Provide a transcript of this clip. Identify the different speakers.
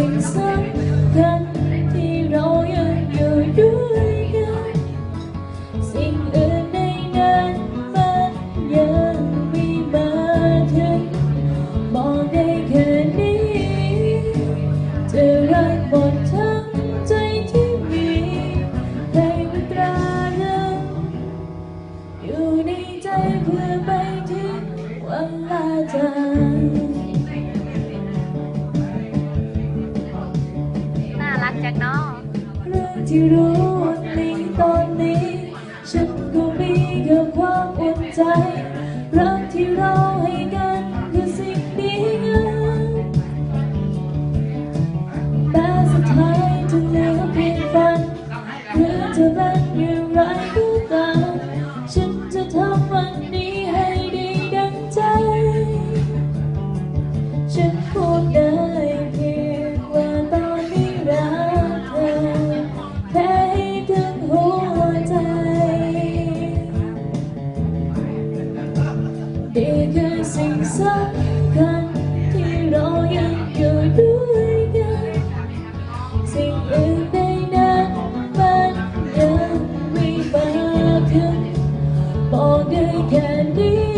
Speaker 1: สิ่งสำคัญที่เรายังอยู่ด้วยกัน สิ่งอื่นในนั้นมันยังไม่มาถึงบอกได้แค่นี้จะรักหมดทั้งใจที่มีให้มันตราเริงอยู่ในใจเพื่อไปถึงวันลาจาก
Speaker 2: จังเนาะ
Speaker 1: เรื่องที่รู้ในตอนนี้ ฉันก็มีแค่ความอุ่นใจ รักที่เราให้กันคือสิ่งดีงามแต่สุดท้ายจะเหลือเพียงฝันหรือจะเป็นอย่างไรก็ตามฉันจะทำวันนี้ให้ดีดังใจ ฉันพูด นี่คือสิ่งสำคัญที่เรายังอยู่ด้วยกัน สิ่งอื่นใดนั้นมันยังไม่มาถึงบอกได้แค่